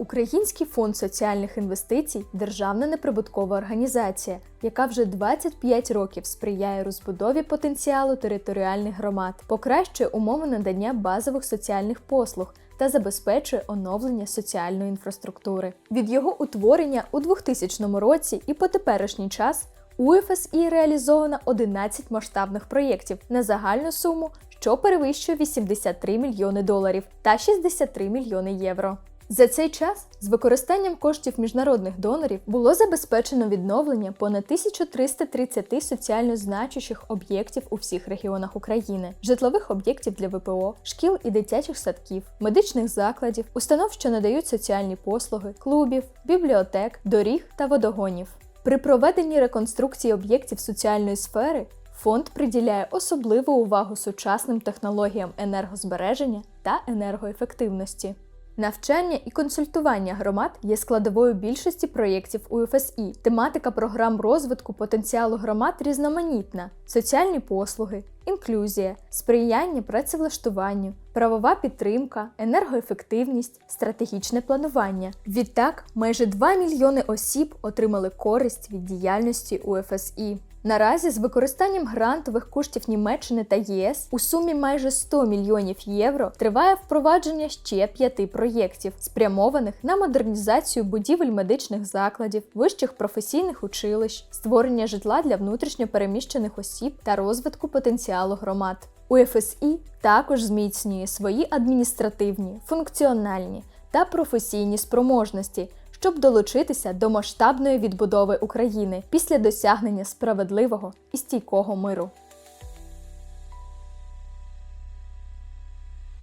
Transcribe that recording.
Український фонд соціальних інвестицій державна неприбуткова організація, яка вже 25 років сприяє розбудові потенціалу територіальних громад, покращує умови надання базових соціальних послуг та забезпечує оновлення соціальної інфраструктури. Від його утворення у 2000 році і по теперішній час у ФСІ реалізовано 11 масштабних проєктів на загальну суму, що перевищує 83 мільйони доларів та 63 мільйони євро. За цей час з використанням коштів міжнародних донорів було забезпечено відновлення понад 1330 соціально значущих об'єктів у всіх регіонах України, житлових об'єктів для ВПО, шкіл і дитячих садків, медичних закладів, установ, що надають соціальні послуги, клубів, бібліотек, доріг та водогонів. При проведенні реконструкції об'єктів соціальної сфери фонд приділяє особливу увагу сучасним технологіям енергозбереження та енергоефективності. Навчання і консультування громад є складовою більшості проєктів УФСІ. Тематика програм розвитку потенціалу громад різноманітна: соціальні послуги, інклюзія, сприяння працевлаштуванню, правова підтримка, енергоефективність, стратегічне планування. Відтак, майже 2 мільйони осіб отримали користь від діяльності УФСІ. Наразі з використанням грантових коштів Німеччини та ЄС у сумі майже 100 мільйонів євро триває впровадження ще п'яти проєктів, спрямованих на модернізацію будівель медичних закладів, вищих професійних училищ, створення житла для внутрішньо переміщених осіб та розвитку потенціалу громад. УФСІ також зміцнює свої адміністративні, функціональні та професійні спроможності щоб долучитися до масштабної відбудови України після досягнення справедливого і стійкого миру.